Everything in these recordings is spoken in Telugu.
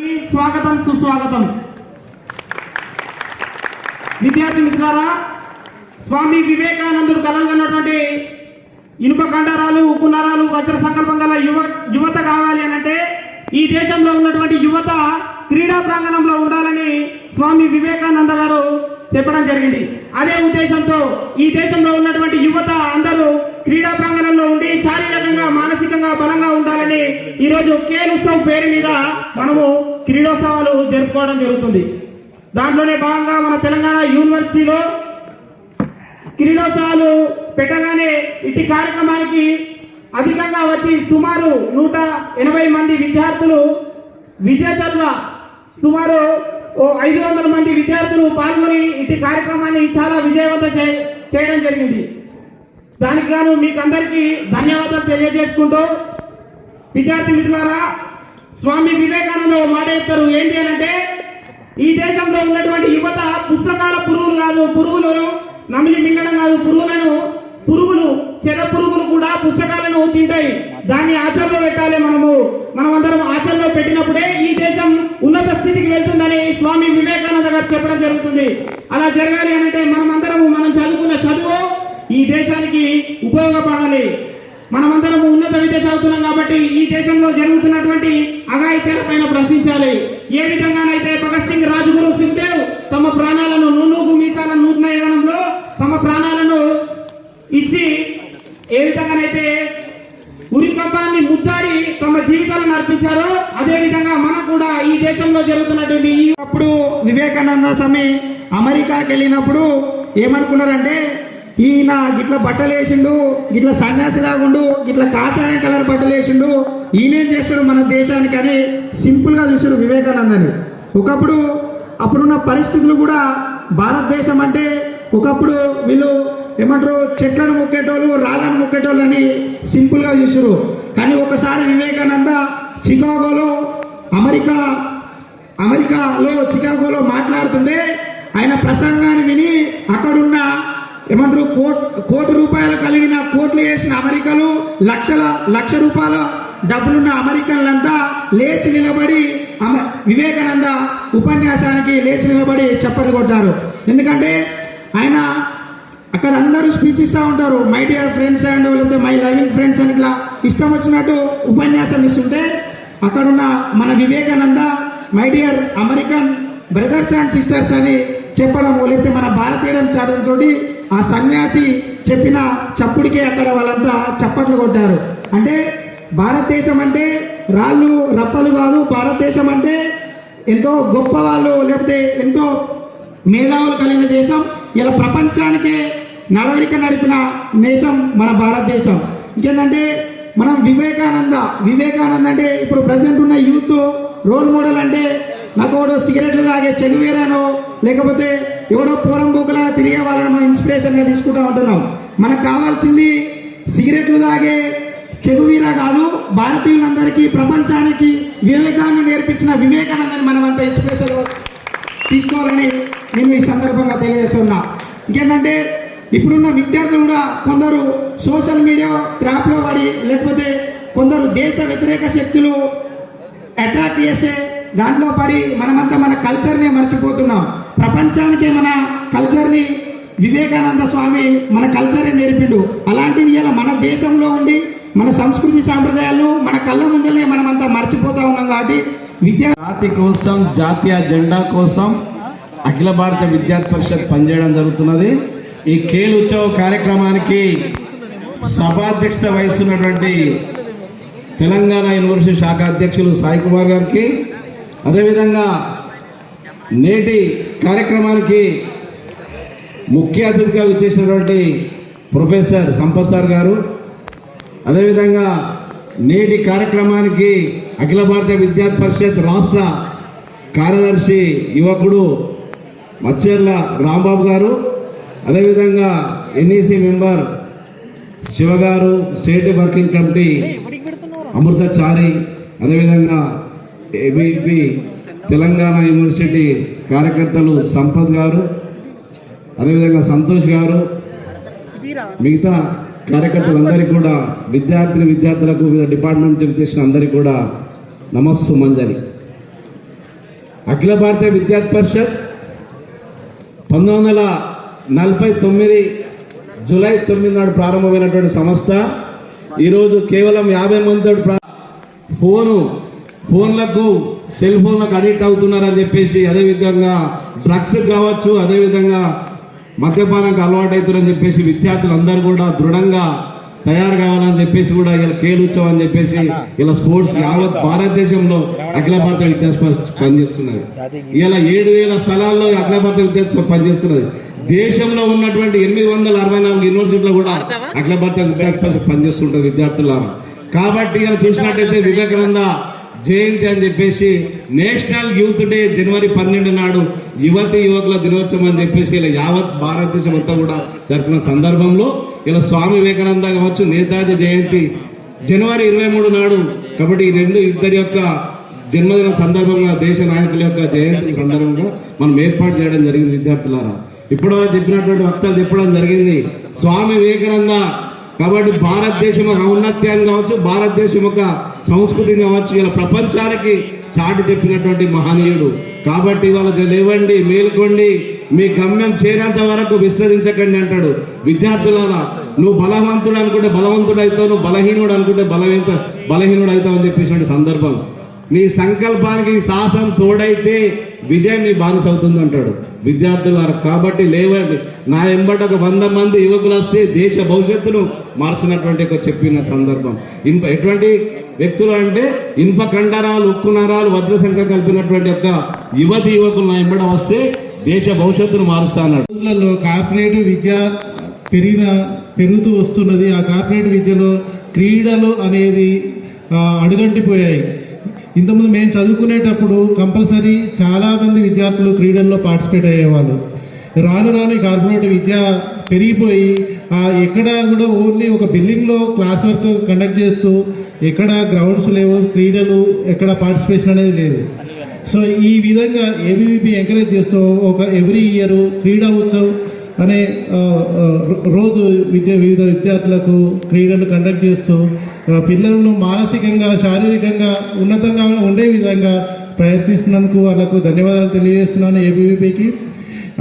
స్వాగతం సుస్వాగతం. విద్యార్థి మిత్రులారా స్వామి వివేకానందుడు కలగన్నటువంటి ఇనుప కండరాలు ఉక్కు నరాలు వజ్ర సంకల్పం గల యువ యువత కావాలి అని అంటే ఈ దేశంలో ఉన్నటువంటి యువత క్రీడా ప్రాంగణంలో ఉండాలని స్వామి వివేకానంద గారు చెప్పడం జరిగింది. అదే ఉద్దేశంతో ఈ దేశంలో ఉన్నటువంటి యువత అందరూ క్రీడా ప్రాంగణంలో ఉండి శారీరకంగా మానసికంగా బలంగా ఉండాలని ఈరోజు కేలుత్సవ్ పేరు మీద మనము క్రీడోత్సవాలు జరుపుకోవడం జరుగుతుంది. దాంట్లోనే భాగంగా మన తెలంగాణ యూనివర్సిటీలో క్రీడోత్సవాలు పెట్టగానే ఇట్టి కార్యక్రమానికి అధికంగా వచ్చి సుమారు నూట ఎనభై మంది విద్యార్థులు విజేతలుగా సుమారు ఓ ఐదు వందల మంది విద్యార్థులు పాల్గొని ఇట్టి కార్యక్రమాన్ని చాలా విజయవంతం చేయడం జరిగింది. దానికి గాను మీకు అందరికీ ధన్యవాదాలు తెలియజేసుకుంటూ విద్యార్థి మిత్రులారా స్వామి వివేకానంద మాట చెప్తారు. ఏంటి అని అంటే ఈ దేశంలో ఉన్నటువంటి యువత పుస్తకాల పురుగులు కాదు పురుగులు నమిలి మింగడం కాదు. పురుగులను పురుగులు చెద పురుగులు కూడా పుస్తకాలను తింటాయి. దాన్ని ఆచరణలో పెట్టాలి మనము. మనం అందరం ఆచరణలో పెట్టినప్పుడే ఈ దేశం ఉన్నత స్థితికి వెళ్తుందని స్వామి వివేకానంద గారు చెప్పడం జరుగుతుంది. అలా జరగాలి అంటే మనమందరము మనం చదువుకున్న చదువు ఈ దేశానికి ఉపయోగపడాలి. మనమందరం ఉన్నత విద్య చదువుతున్నాం కాబట్టి ఈ దేశంలో జరుగుతున్నటువంటి అఘాయిత్యాల పైన ప్రశ్నించాలి. ఏ విధంగానైతే భగత్ సింగ్ రాజగురు సుఖ్దేవ్ తమ ప్రాణాలను నూనూగు మీసాల నూతన యవనంలో తమ ప్రాణాలను ఇచ్చి ఏ విధంగానైతే ఉరికంపాన్ని ముద్దారి తమ జీవితాలను అర్పించారో అదే విధంగా మనం కూడా ఈ దేశంలో జరుగుతున్నటువంటి అప్పుడు వివేకానంద స్వామి అమెరికాకి వెళ్ళినప్పుడు ఏమనుకున్నారంటే ఈయన గిట్ల బట్టలు వేసిండు గిట్ల సన్యాసి లాగుండు గిట్ల కాషాయం కలర్ బట్టలు వేసిండు. ఈయనేం చేస్తాడు మన దేశానికి అని సింపుల్ చూసాడు వివేకానందని. ఒకప్పుడు అప్పుడున్న పరిస్థితులు కూడా భారతదేశం అంటే ఒకప్పుడు వీళ్ళు ఏమంటారు చెట్లను మొక్కేటోళ్ళు రాళ్ళను మొక్కేటోళ్ళు అని సింపుల్గా చూసారు కానీ ఒకసారి వివేకానంద చికాగోలో అమెరికా అమెరికాలో చికాగోలో మాట్లాడుతుంటే ఆయన ప్రసంగాన్ని విని అక్కడున్న ఏమంటారు? కోట్ కోటి రూపాయలు కలిగిన కోట్లు వేసిన అమెరికాలు లక్షల లక్ష రూపాయల డబ్బులున్న అమెరికన్లంతా లేచి నిలబడి అమ- వివేకానంద ఉపన్యాసానికి లేచి నిలబడి చప్పట్లు కొట్టారు. ఎందుకంటే ఆయన అక్కడ అందరూ స్పీచ్ ఇస్తూ ఉంటారు. మై డియర్ ఫ్రెండ్స్ అండ్ లేకపోతే మై లవింగ్ ఫ్రెండ్స్ అని ఇట్లా ఇష్టం వచ్చినట్టు ఉపన్యాసం ఇస్తుంటే అక్కడున్న మన Vivekananda my dear American brothers and sisters అని చెప్పడం లేకపోతే మన భారతీయం చాటంతో ఆ సన్యాసి చెప్పిన చప్పుడికే అక్కడ వాళ్ళంతా చప్పట్లు కొట్టారు. అంటే భారతదేశం అంటే రాళ్ళు రప్పలు కాదు భారతదేశం అంటే ఎంతో గొప్ప వాళ్ళు లేకపోతే ఎంతో మేధావులు కలిగిన దేశం. ఇలా ప్రపంచానికే నడవడిక నడిపిన దేశం మన భారతదేశం. ఇంకేంటంటే మనం వివేకానంద వివేకానంద అంటే ఇప్పుడు ప్రజెంట్ ఉన్న యూత్ రోల్ మోడల్ అంటే నాకు సిగరెట్లు తాగే చదివేరానో లేకపోతే ఎవడో పూరం బూకలా తిరిగే వాళ్ళని మనం ఇన్స్పిరేషన్గా తీసుకుంటూ ఉంటున్నాం. మనకు కావాల్సింది సిగరెట్లు తాగే చెగువీరా కాదు భారతీయులందరికీ ప్రపంచానికి వివేకాన్ని నేర్పించిన వివేకానందని మనమంతా ఇన్స్పిరేషన్ తీసుకోవాలని నేను ఈ సందర్భంగా తెలియజేస్తున్నా. ఇంకేంటంటే ఇప్పుడున్న విద్యార్థులు కూడా కొందరు సోషల్ మీడియా ట్రాప్లో పడి లేకపోతే కొందరు దేశ వ్యతిరేక శక్తులు అట్రాక్ట్ చేసే దాంట్లో పడి మనమంతా మన కల్చర్నే మర్చిపోతున్నాం. ప్రపంచానికి మన కల్చర్ని వివేకానంద స్వామి మన కల్చర్ని నేర్పిండు. అలాంటిది ఇలా మన దేశంలో ఉండి మన సంస్కృతి సాంప్రదాయాలు మన కళ్ళ ముందలే మనమంతా మర్చిపోతా ఉన్నాం కాబట్టి విద్యా జాతి కోసం జాతీయ జెండా కోసం అఖిల భారత విద్యార్థి పరిషత్ పనిచేయడం జరుగుతున్నది. ఈ ఖేల్ ఉత్సవ్ కార్యక్రమానికి సభాధ్యక్షత వహిస్తున్నటువంటి తెలంగాణ యూనివర్సిటీ శాఖ అధ్యక్షులు సాయి కుమార్ గారికి అదేవిధంగా నేటి కార్యక్రమానికి ముఖ్య అతిథిగా విచ్చేసినటువంటి ప్రొఫెసర్ సంపత్ సార్ గారు. అదేవిధంగా నేటి కార్యక్రమానికి అఖిల భారత విద్యా పరిషత్ రాష్ట్ర కార్యదర్శి యువకుడు మచ్చెర్ల రాంబాబు గారు. అదేవిధంగా ఎన్ఈసి మెంబర్ శివ గారు స్టేట్ వర్కింగ్ కమిటీ అమృతచారి అదేవిధంగా ఏబీపీ తెలంగాణ యూనివర్సిటీ కార్యకర్తలు సంపత్ గారు అదేవిధంగా సంతోష్ గారు మిగతా కార్యకర్తలందరికీ కూడా విద్యార్థిని విద్యార్థులకు వివిధ డిపార్ట్మెంట్ చేసిన అందరికీ కూడా నమస్సు మంజలి అఖిల భారతీయ విద్యార్థి పరిషత్ పంతొమ్మిది వందల నలభై తొమ్మిది జూలై తొమ్మిది నాడు ప్రారంభమైనటువంటి సంస్థ. ఈరోజు కేవలం యాభై మందితో ఫోను ఫోన్లకు సెల్ ఫోన్లకు అడిక్ట్ అవుతున్నారని చెప్పేసి అదేవిధంగా డ్రగ్స్ కావచ్చు అదేవిధంగా మద్యపానంకి అలవాటు అవుతారని చెప్పేసి విద్యార్థులందరూ కూడా దృఢంగా తయారు కావాలని చెప్పేసి కూడా ఇలా కేలు ఉత్సవం అని చెప్పేసి ఇలా స్పోర్ట్స్ యావత్ భారతదేశంలో అఖిల భారత విద్యా పరిషత్ పనిచేస్తున్నది. ఇలా ఏడు వేల స్థలాల్లో అఖిల భారత విద్యా పనిచేస్తున్నది. దేశంలో ఉన్నటువంటి ఎనిమిది వందల అరవై నాలుగు యూనివర్సిటీలో కూడా అఖిల భారత విద్యా పరిషత్ పనిచేస్తుంటుంది కాబట్టి ఇలా చూసినట్టయితే వివేకానంద జయంతి అని చెప్పేసి నేషనల్ యూత్ డే జనవరి పన్నెండు నాడు యువతి యువకుల దినోత్సవం అని చెప్పేసి ఇలా యావత్ భారతదేశం అంతా కూడా జరుపుకున్న సందర్భంలో ఇలా స్వామి వివేకానంద కావచ్చు నేతాజీ జయంతి జనవరి ఇరవై మూడు నాడు. కాబట్టి ఈ రెండు ఇద్దరి యొక్క జన్మదిన సందర్భంగా దేశ నాయకుల యొక్క జయంతి సందర్భంగా మనం ఏర్పాటు చేయడం జరిగింది విద్యార్థులారా. ఇప్పుడు చెప్పినటువంటి వక్తలు చెప్పడం జరిగింది. స్వామి వివేకానంద కాబట్టి భారతదేశం ఒక ఔన్నత్యాన్ని కావచ్చు భారతదేశం యొక్క సంస్కృతిని కావచ్చు ఇలా ప్రపంచానికి చాటి చెప్పినటువంటి మహనీయుడు. కాబట్టి ఇవాళ లేవండి మేలుకోండి మీ గమ్యం చేరేంత వరకు విశ్వసించకండి అంటాడు. విద్యార్థులారా నువ్వు బలవంతుడు అనుకుంటే బలవంతుడు అవుతావు నువ్వు బలహీనుడు అనుకుంటే బలహీన బలహీనుడు అవుతావు అని చెప్పేసిన సందర్భం. నీ సంకల్పానికి సాహసం తోడైతే విజయం నీ బానిస అవుతుంది అంటాడు విద్యార్థులారా కాబట్టి లేవండి నా ఎంబట ఒక వంద మంది యువకులు వస్తే దేశ భవిష్యత్తును మార్చినటువంటి ఒక చెప్పిన సందర్భం. ఇంప ఎటువంటి వ్యక్తులు అంటే ఇనుప కండరాలు ఉక్కు నరాలు వజ్ర సంఖ్య కలిపినటువంటి యొక్క యువతి యువకులు నా ఎంబడ వస్తే దేశ భవిష్యత్తును మారుస్తా అన్నాడు. కార్పొరేట్ విద్య పెరిగిన పెరుగుతూ వస్తున్నది. ఆ కార్పొరేట్ విద్యలో క్రీడలు అనేది అడుగంటిపోయాయి. ఇంతకుముందు మేము చదువుకునేటప్పుడు కంపల్సరీ చాలామంది విద్యార్థులు క్రీడల్లో పార్టిసిపేట్ అయ్యేవాళ్ళు. రాను రాను ఈ కార్పొరేట్ విద్య పెరిగిపోయి ఎక్కడ కూడా ఓన్లీ ఒక బిల్డింగ్లో క్లాస్ వర్క్ కండక్ట్ చేస్తూ ఎక్కడ గ్రౌండ్స్ లేవు క్రీడలు ఎక్కడ పార్టిసిపేషన్ అనేది లేదు. సో ఈ విధంగా ఏబీవీపీ ఎంకరేజ్ చేస్తూ ఒక ఎవ్రీ ఇయర్ క్రీడా ఉత్సవ్ అనే రోజు విద్య వివిధ విద్యార్థులకు క్రీడలు కండక్ట్ చేస్తూ పిల్లలను మానసికంగా శారీరకంగా ఉన్నతంగా ఉండే విధంగా ప్రయత్నిస్తున్నందుకు వాళ్ళకు ధన్యవాదాలు తెలియజేస్తున్నాను ఏబీవీపీకి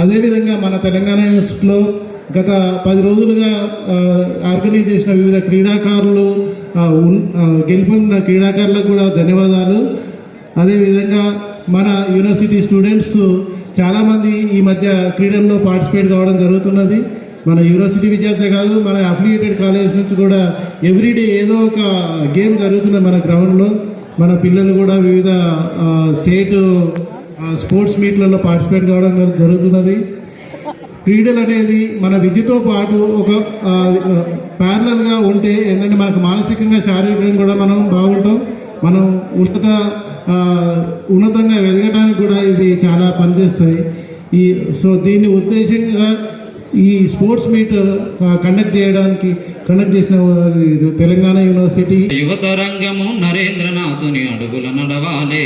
అదేవిధంగా మన తెలంగాణ యూనివర్సిటీలో గత పది రోజులుగా ఆర్గనైజ్ చేసిన వివిధ క్రీడాకారులు గెలుపొందిన క్రీడాకారులకు కూడా ధన్యవాదాలు. అదేవిధంగా మన యూనివర్సిటీ స్టూడెంట్స్ చాలామంది ఈ మధ్య క్రీడల్లో పార్టిసిపేట్ కావడం జరుగుతున్నది. మన యూనివర్సిటీ విద్యార్థి కాదు మన అఫిలియేటెడ్ కాలేజ్ నుంచి కూడా ఎవ్రీడే ఏదో ఒక గేమ్ జరుగుతున్నది మన గ్రౌండ్లో. మన పిల్లలు కూడా వివిధ స్టేట్ స్పోర్ట్స్ మీట్లలో పార్టిసిపేట్ కావడం జరుగుతున్నది. క్రీడలు అనేది మన విద్యతో పాటు ఒక ప్యారలల్గా ఉంటే ఏంటంటే మనకు మానసికంగా శారీరకంగా కూడా మనం బాగుంటాం. మనం ఉన్నత ఉన్నతంగా ఎదగడానికి కూడా ఇది చాలా పనిచేస్తుంది. ఈ సో దీన్ని ఉద్దేశంగా ఈ స్పోర్ట్స్ మీట్ కండక్ట్ చేయడానికి కండక్ట్ చేసిన ఇది తెలంగాణ యూనివర్సిటీ. యువతరంగము నరేంద్రనాథుని అడుగుల నడవాలి.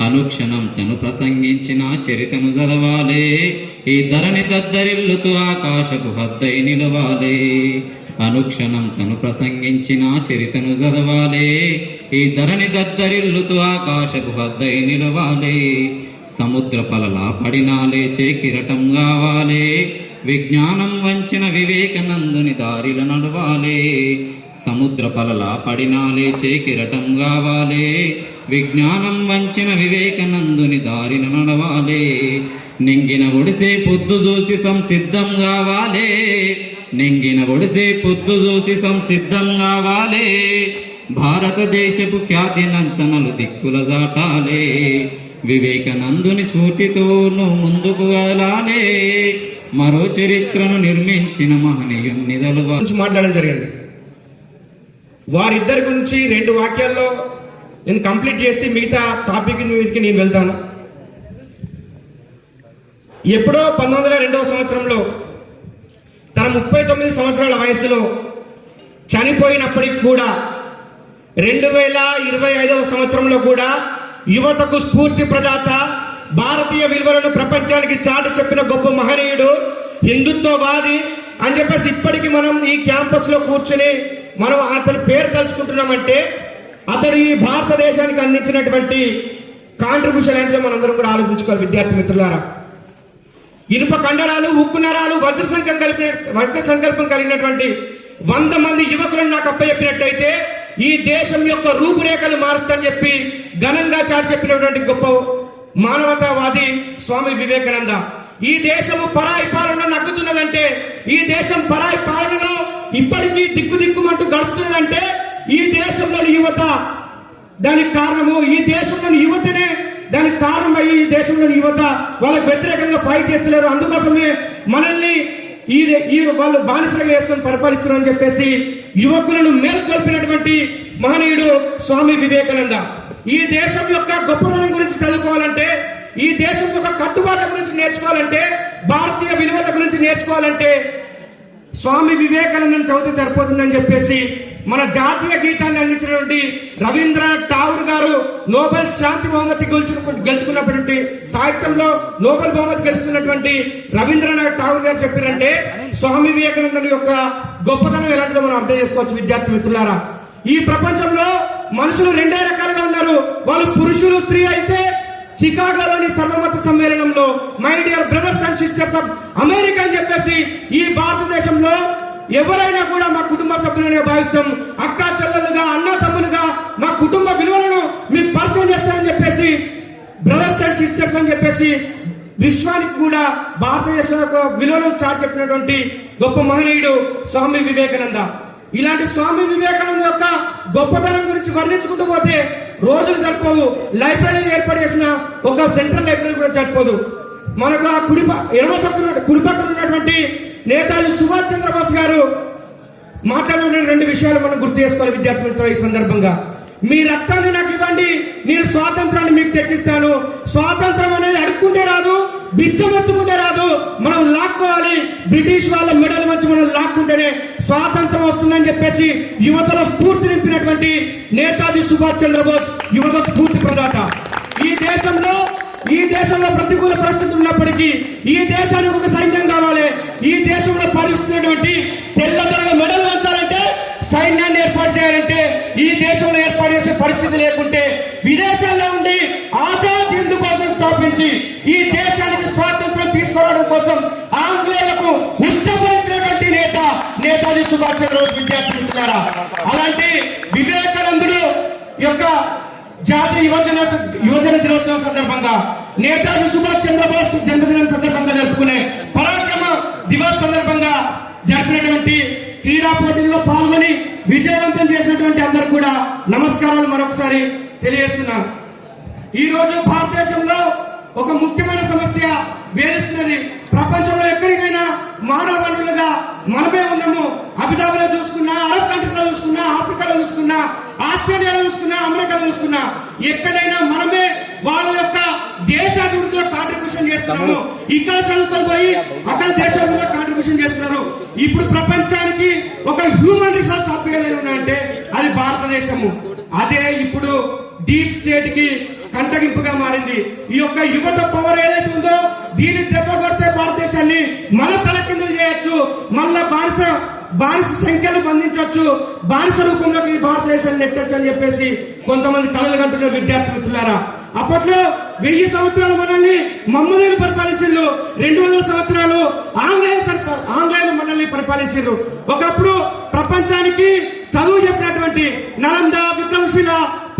అనుక్షణం తను ప్రసంగించిన చరితను చదవాలే. ఈ ధరణి దద్దరిల్లుతూ ఆకాశపు హద్దై నిలవాలే. అనుక్షణం తను ప్రసంగించిన చరితను చదవాలే. ఈ ధరణి దద్దరిల్లుతూ ఆకాశపు హద్దై నిలవాలే. సముద్ర పలలా పడినా లేచే కిరటం కావాలే. విజ్ఞానం వంచిన వివేకనందుని దారిల నడవాలే. సముద్ర పలలా పడినా కిరటం కావాలే విజ్ఞానం వంచిన వివేకనందుని దారిన నడవాలే. నింగిన ఒడిసే పొద్దు చూసి సంసిద్ధం కావాలే నింగిన ఒడిసే పొద్దు చూసి సంసిద్ధం కావాలే భారతదేశపు ఖ్యాతినంతనలు దిక్కుల దాటాలే వివేకానందుని స్ఫూర్తితో నువ్వు ముందుకు వెళ్ళాలే మరో చరిత్రను నిర్మించిన మహనీయుని గురించి మాట్లాడడం జరిగింది. వారిద్దరి గురించి రెండు వాక్యాల్లో నేను కంప్లీట్ చేసి మిగతా టాపిక్ మీదకి నేను వెళ్తాను. ఎప్పుడో పంతొమ్మిది వందల రెండవ సంవత్సరంలో తన ముప్పై తొమ్మిది సంవత్సరాల వయసులో చనిపోయినప్పటికి కూడా రెండు వేల ఇరవై ఐదవ సంవత్సరంలో కూడా యువతకు స్ఫూర్తి ప్రదాత భారతీయ విలువలను ప్రపంచానికి చాటి చెప్పిన గొప్ప మహనీయుడు హిందుత్వవాది అని చెప్పేసి ఇప్పటికీ మనం ఈ క్యాంపస్లో కూర్చుని మనం అతని పేరు తలుచుకుంటున్నామంటే అతను ఈ భారతదేశానికి అందించినటువంటి కాంట్రిబ్యూషన్ ఏంటో మనందరం కూడా ఆలోచించుకోవాలి విద్యార్థి మిత్రులారా. ఇనుప కండరాలు ఉక్కు నరాలు వజ్ర సంకల్పం కలిపిన వజ్ర సంకల్పం కలిగినటువంటి వంద మంది యువకులను నాకు అప్పచెప్పినట్టయితే ఈ దేశం యొక్క రూపురేఖలు మారుస్తానని చెప్పి ఘనంగా చాటి చెప్పినటువంటి గొప్ప మానవతావాది స్వామి వివేకానంద ఈ దేశము పరాయి పాలన నగ్గుతున్నదంటే ఈ దేశం పరాయి పాలనలో ఇప్పటికీ దిక్కు దిక్కుమంటూ గడుపుతున్నదంటే ఈ దేశంలోని యువత దానికి కారణము ఈ దేశంలోని యువతనే దానికి కారణమై ఈ దేశంలోని యువత వాళ్ళకి వ్యతిరేకంగా ఫైట్ చేస్తలేరు. అందుకోసమే మనల్ని ఈ ఈ వాళ్ళు బానిసలుగా వేసుకొని పరిపాలిస్తున్నారని చెప్పేసి యువకులను మేల్కొల్పినటువంటి మహనీయుడు స్వామి వివేకానంద. ఈ దేశం యొక్క గొప్పతనం గురించి చదువుకోవాలంటే ఈ దేశం యొక్క కట్టుబాట్ల గురించి నేర్చుకోవాలంటే భారతీయ విలువల గురించి నేర్చుకోవాలంటే స్వామి వివేకానందన్ చదివితే సరిపోతుందని చెప్పేసి మన జాతీయ గీతాన్ని అందించినటువంటి రవీంద్రనాథ్ ఠాగూర్ గారు నోబెల్ శాంతి బహుమతి గెలుచుకున్నటువంటి సాహిత్యంలో నోబెల్ బహుమతి గెలుచుకున్నటువంటి రవీంద్రనాథ్ ఠాగూర్ గారు చెప్పారంటే స్వామి వివేకానందని యొక్క గొప్పతనం ఎలాంటిదో మనం అర్థం చేసుకోవచ్చు విద్యార్థి మిత్రులారా. ఈ ప్రపంచంలో మనుషులు రెండే రకాలుగా ఉన్నారు. వాళ్ళు పురుషులు స్త్రీ అయితే చికాగోలోని సర్వమత సమ్మేళనంలో my dear brothers and sisters of America అని చెప్పేసి ఈ భారతదేశంలో ఎవరైనా కూడా మా కుటుంబ సభ్యులనే భావిస్తాం. అక్క చెల్లెలుగా అన్న తమ్ములుగా మా కుటుంబ విలువలను మీకు పరిచయం చేస్తామని చెప్పేసి బ్రదర్స్ అండ్ సిస్టర్స్ అని చెప్పేసి విశ్వానికి కూడా భారతదేశం యొక్క విలువలను చాటి చెప్పినటువంటి గొప్ప మహనీయుడు స్వామి వివేకానంద. ఇలాంటి స్వామి వివేకానంద యొక్క గొప్పతనం గురించి వర్ణించుకుంటూ పోతే రోజులు సరిపోవు. లైబ్రరీ ఏర్పాటు చేసిన ఒక సెంట్రల్ లైబ్రరీ కూడా సరిపోదు. మనకు ఆ కుడి ఎడమ పక్కన కుడి పక్కన ఉన్నటువంటి నేతాజీ సుభాష్ చంద్రబోస్ గారు మాట్లాడిన రెండు విషయాలు మనం గుర్తు చేసుకోవాలి విద్యార్థులతో ఈ సందర్భంగా. మీ రక్తాన్ని నాకు ఇవ్వండి. నేను స్వాతంత్రాన్ని మీకు తెచ్చిస్తాను. స్వాతంత్రం అనేది అడుక్కుంటే రాదు బిచ్చమెత్తుకుంటే రాదు. మనం లాక్కోవాలి. బ్రిటిష్ వాళ్ళ మెడల్ వచ్చి మనం లాక్కుంటేనే స్వాతంత్రం వస్తుందని చెప్పేసి యువతలో స్ఫూర్తి నింపినటువంటి నేతాజీ సుభాష్ చంద్రబోస్ యువత స్ఫూర్తి ప్రదాత. ఈ దేశంలో ఈ దేశంలో ప్రతికూల పరిస్థితులు ఉన్నప్పటికీ ఈ దేశానికి ఒక సైన్యం కావాలి. ఈ దేశంలో పాలిస్తున్నటువంటి తెల్లదొరల మెడల్ వంచాలి. సైన్యాన్ని ఏర్పాటు చేయాలంటే ఈ దేశంలో ఏర్పాటు చేసే పరిస్థితి లేకుంటే విదేశాల్లో ఉండి ఆజాద్ హిందూ కోసం స్థాపించి ఈ దేశానికి స్వాతంత్రం తీసుకురావడం కోసం ఆంగ్లేయులకు ఉత్తమించినటువంటి నేత నేతాజీ సుభాష్ చంద్రబోస్ విద్యార్థి అలాంటి వివేకానందుడు యొక్క జాతీయ యువజన యువజన దినోత్సవం సందర్భంగా నేతాజీ సుభాష్ చంద్రబోస్ జన్మదినం సందర్భంగా జరుపుకునే పరాక్రమ దివస్ సందర్భంగా జరిపినటువంటి క్రీడా పోటీల్లో పాల్గొని విజయవంతం చేసినటువంటి అందరు కూడా నమస్కారాలు మరొకసారి తెలియజేస్తున్నాను ఈ రోజు భారతదేశంలో ఒక ముఖ్యమైన సమస్య వేధిస్తున్నది. ప్రపంచంలో ఎక్కడికైనా మానవ వనరులుగా మనమే ఉన్నాము. అబుదాబిలో చూసుకున్నా అరబ్ కంట్రీస్లో చూసుకున్నా ఆఫ్రికాలో చూసుకున్నా ఆస్ట్రేలియాలో చూసుకున్నా అమెరికాలో చూసుకున్నా ఎక్కడైనా మనమే వాళ్ళ యొక్క దేశాభివృద్ధిలో కాంట్రిబ్యూషన్ చేస్తున్నాము ఇక్కడ చదువుకొని పోయి అక్కడ దేశాభివృద్ధిలో కాంట్రిబ్యూషన్ చేస్తున్నారు. ఇప్పుడు ప్రపంచానికి ఒక హ్యూమన్ రిసోర్స్ ఏదైనా అంటే అది భారతదేశము. అదే ఇప్పుడు డీప్ స్టేట్కి కంటగింపుగా మారింది. ఈ యొక్క యువత పవర్ ఏదైతే ఉందో దీన్ని దెబ్బ కొడితే భారతదేశాన్ని మళ్ళా తలకిందులు చేయొచ్చు మళ్ళా బానిస బానిస సంఖ్యలు బంధించవచ్చు బానిస రూపంలోకి ఈ భారతదేశాన్ని నెట్టొచ్చు అని చెప్పేసి కొంతమంది కలలు కంటున్న విద్యార్థి మిత్రులారా అప్పట్లో వెయ్యి సంవత్సరాలు మనల్ని మమ్మల్ని పరిపాలించారు రెండు వందల సంవత్సరాలు ఆంగ్లేయులు ఆంగ్లేయులు మనల్ని పరిపాలించారు ఒకప్పుడు ప్రపంచానికి చదువు చెప్పినటువంటి నలంద విక్రమశిల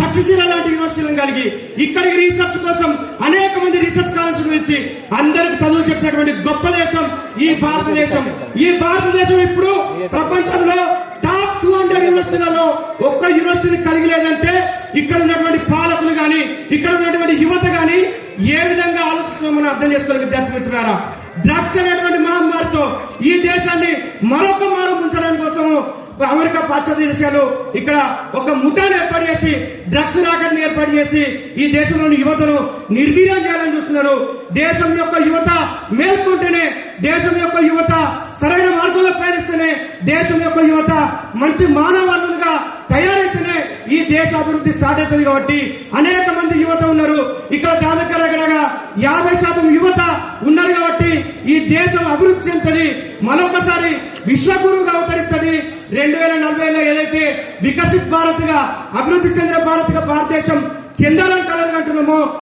తక్షశిల లాంటి యూనివర్సిటీలను కలిగి ఇక్కడికి రీసెర్చ్ కోసం అనేక మంది రీసెర్చ్ కాలేజ్ గురించి అందరికి చదువు చెప్పినటువంటి గొప్ప దేశం ఈ భారతదేశం. ఈ భారతదేశం ఇప్పుడు ప్రపంచంలో టాప్ టూ హండ్రెడ్ యూనివర్సిటీలలో ఒక్క యూనివర్సిటీని కలిగి లేదంటే ఇక్కడ ఉన్నటువంటి పాలకులు కానీ ఇక్కడ ఉన్నటువంటి యువత కానీ ఏ విధంగా ఆలోచిస్తున్నామో మనం అర్థం చేసుకోవాలి విద్యార్థి మిత్రులారా. డ్రగ్స్ అనేటువంటి మహమ్మారితో ఈ దేశాన్ని మరొక మారు ముంచడానికి కోసము అమెరికా పాశ్చాత్య దేశాలు ఇక్కడ ఒక ముఠాను ఏర్పాటు చేసి డ్రగ్స్ రాకెట్ని ఏర్పాటు చేసి ఈ దేశంలోని యువతను నిర్వీర్యం చేయాలని చూస్తున్నారు. దేశం యొక్క యువత మేల్కొంటేనే దేశం యొక్క యువత సరైన మార్గంలో పయనిస్తేనే దేశం యొక్క యువత మంచి మానవాళులుగా తయారైతేనే ఈ దేశ అభివృద్ధి స్టార్ట్ అవుతుంది కాబట్టి అనేక మంది యువత ఉన్నారు. ఇక్కడ దాదాపు దగ్గరగా యాభై శాతం యువత ఉన్నారు కాబట్టి ఈ దేశం అభివృద్ధి చెందుతుంది. మరొకసారి విశ్వగురువుగా అవతరిస్తుంది. రెండు వేల నలభైలో ఏదైతే వికసిత్ భారత్గా అభివృద్ధి చెందిన భారత్గా భారతదేశం చెందాలని కలలు